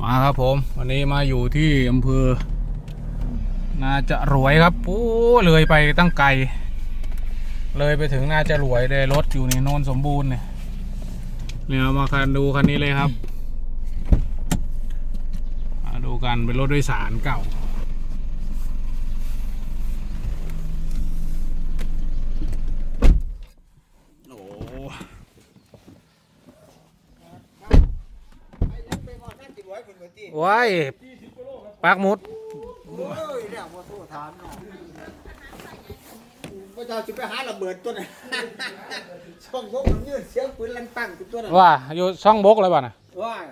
มาครับผม วันนี้มาอยู่ที่อำเภอนาจะรวยครับโอ้เลยไปตั้งไกล เลยไปถึงนาจะรวยเลยรถอยู่ในโนนสมบูรณ์เนี่ยเนี่ยมาคันดูคันนี้เลยครับมาดูกันเป็นรถโดยสารเก่า โอ้ ว้ายปักหมุดโอ้ยเนี่ยว่าโทษถามเนาะพระเจ้าจะไปหาระเบิดตัวนั้นช่องพวกมันยืดเสียงปืนลันปังตัวนั้นว่าอยู่ช่องบกเลยป่ะนะว้าย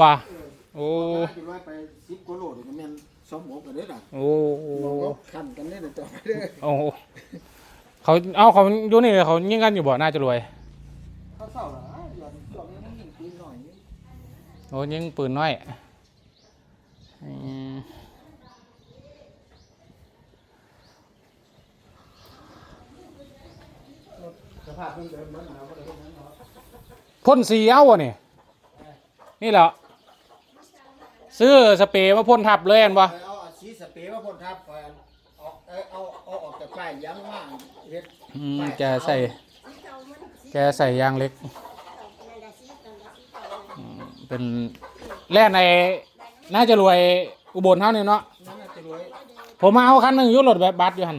ว่าโอ้จะว่าไปสิบกิโลเดี๋ยวมันแม่นสองหมกกันเด้อน่ะโอ้บอกว่าขันกันเด้อเดี๋ยวต่อไปเด้อโอ้เขาเอาเขาอยู่นี่เขายิงกันอยู่บ่น่าจะรวย เขาเศร้าเหรอหย่อนช่วงนี้มันยิงปืนหน่อยนี่ โอ้ยิงปืนน้อยอืมสภาพเพิ่งเดิมมันหนาวก็เลยเห็นนั้นเนาะพ่นสีเอาวะนี่ นี่แหละซื้อสเปรย์มาพ่นทับเลยอันบ่ไปเอาอาชีสเปรย์มาพ่นทับไปเอาเอาเอาเอาออกจากป้ายยางว่างเฮ็ดอืมแกใส่แกใส่ยางเล็กอืม เป็นแล่นในน่าจะรวยอุบลเท่านี้เนาะนั่นน่ะจะรวยผมมาเอาคันหนึ่งอยุรถแบบบัสอยู่หัน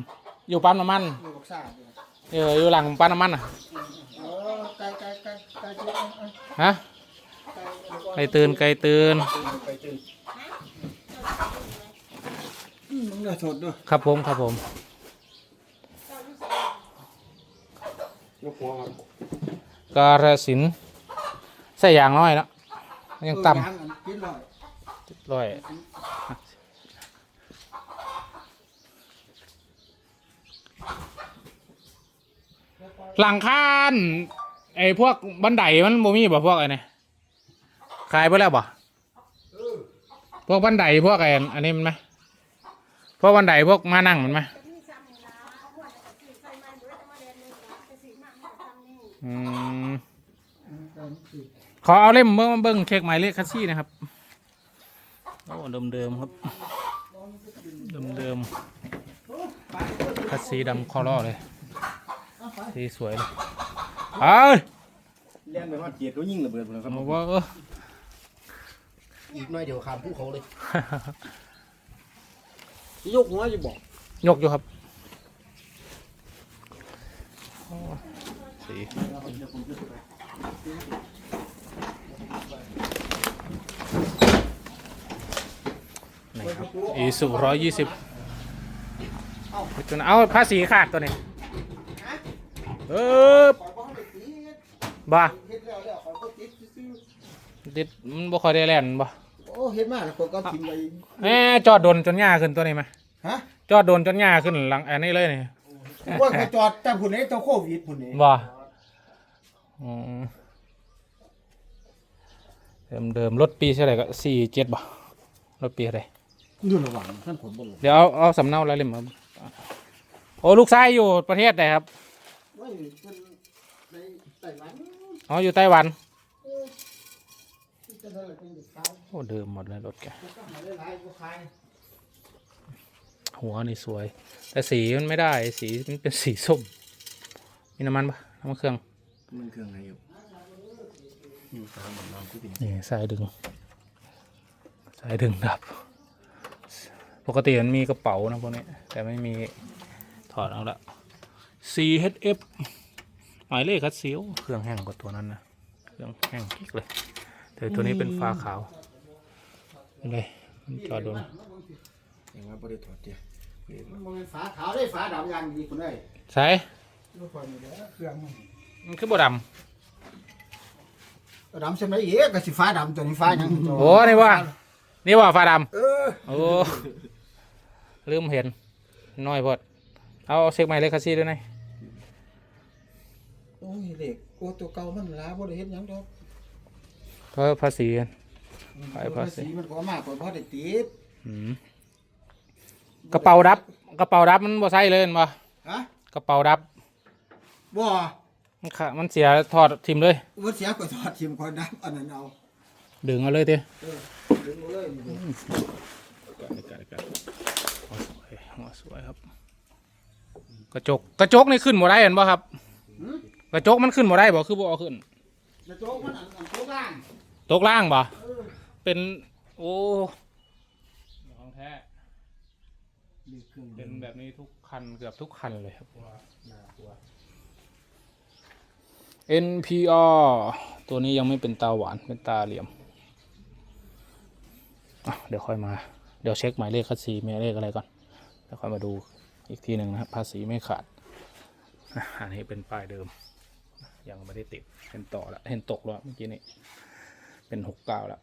อยู่ปั๊มน้ำมันอยู่กับซ่าอยู่เอออยู่หลังปั๊มน้ำมันอะเออไกลไกลไกลไกลจุดเอาเอาฮะไกลไกลตื่นไกลตื่นไกลจุดอืมมึงน่าสดด้วยครับผมครับผมยกหัวครับ กาฬสินธุ์ใส่ยางน้อยเนาะ ยังต่เออางอันกินหน่อยำร้อยหลังคานไอ้พวกบันไดมันบ่มีบ่พวกไอ้นี่ขายไปแล้วบ่เออพวกบันไดพวกไอ้อันนี้มันไหมพวกบันไดพวกมานั่งมันไหมอืม ขอเอาเล่มเบิ้งเบิ้งเช็คหมายเลขคัสซี่นะครับโอ้เดิมเดิมๆครับเดิมเดิมๆคัสซีดำคอร่อเลยสีสวยเลยเอ้ยเลี้ยงไปว่าเกียรติก็ยิ่งระเบิดเลยครับบอกว่าเอออีกหน่อยเดี๋ยวขามภูเขาเลยยกหัวจะบอกยกอยู่ครับโอ้สีนี่ครับ อีสุร้อยยี่สิบตัวนั้นเอาภาษีขาดตัวนี้เออขอยบ่ให้ติดบ้าเฮ็ดแล้วแล้วขอยก็ติดซื่อติดมันบ่ค่อยได้แล่นบ่ๆโอ้เฮ็ดมาแล้วคนก็ทิ้งไว้แหมจอดโดนจนหญ้าขึ้นตัวนี้ไหมฮะจอดโดนจนหญ้าขึ้นหลังอันนี้เลยนี่ว่าเขาจอดแต่ผู้นี้ตัวโควิดผู้นี้บ่อืมเดิมเดิมรถปีเท่าไหร่ก็สี่เจ็ดบ่รถปีอะไร อยู่ระหว่างท่านผมบ่รู้เดี๋ยวเอาเอาสำเนาอะไรเล่มมาโอ้ลูกชายอยู่ประเทศไหนครับว่าอยู่เพิ่นในไต้หวันอ๋ออยู่ไต้หวันที่จะได้เป็นเด็กขายโอ้เดิมหมดเลยรถแกก็หาหลายๆก็ขายหัวนี่สวย แต่สีมันไม่ได้สีมันเป็นสีส้มมีน้ำมันปะน้ำมันเครื่องมันเครื่องอะไรอยู่อยู่ตามน้ำที่เป็นนี่สายดึงสายดึงดับ ปกติมันมีกระเป๋านะพวกนี้ แต่ไม่มีถอดเอาละ CHF หมายเลขคัดเซียวเครื่องแห้งกว่าตัวนั้นนะเครื่องแห้งกิ๊กเลย แต่ตัวนี้เป็นฟ้าขาวนี่เลยมันจอดดูนะอย่างว่าบ่ได้ถอดเดียวมันเป็นฝาขาวได้ฝาดำอย่างดีคุณเอ้ยใช่ลูกคนนี่แหละเครื่องมันมันคือบดดำใช่ไหมเอ๊ะก็สิฟ้าดำตัวนี้ฟ้าหยังำโอ้นี่ว่า นี่ว่าฟ้าดเออำโอ้ ลืมเห็นน้อยพอดเอาเช็คหมายเลขคัดซีด้วยนะโอ้ยเด็กโอ้ตัวเก่ามันลาบ่ได้เฮ็ดหยังดอกเพราะภาษีไปภาษี มันก็มากกว่าบ่ได้ติดอืมกระเป๋าดับ กระเป๋าดับมันบ่ใช่เลยเห็นบ่ฮะกระเป๋าดับบ่มันขามันเสียถอดทิมเลยบ่เสียก็ถอดทิมคนดำอันนั้นเอาดึงเอาเลยเต้ เออดึงมาเลยนี่ กัดกัดกัดหัวสวยหัวสวยครับ กระจกกระจกนี่ขึ้นบ่ได้เห็นป่ะครับ กระจกมันขึ้นบ่ได้บ่คือบ่เอาขึ้น กระโจกมันอันอันโจกล่างตกล่างบ่เออเป็นโอ้ของแท้ดีขึ้นเป็นแบบนี้ทุกคันเกือบทุกคันเลยครับ น่ากลัว NPR ตัวนี้ยังไม่เป็นตาหวานเป็นตาเหลี่ยมอะเดี๋ยวค่อยมา เดี๋ยวเช็คหมายเลขภาษีหมายเลขอะไรก่อน แล้วค่อยมาดูอีกทีหนึ่งนะครับภาษีไม่ขาด อันนี้เป็นป้ายเดิม ยังไม่ได้ติด เห็นต่อแล้วเห็นตกแล้วเมื่อกี้นี้ เป็นหกเก้าแล้ว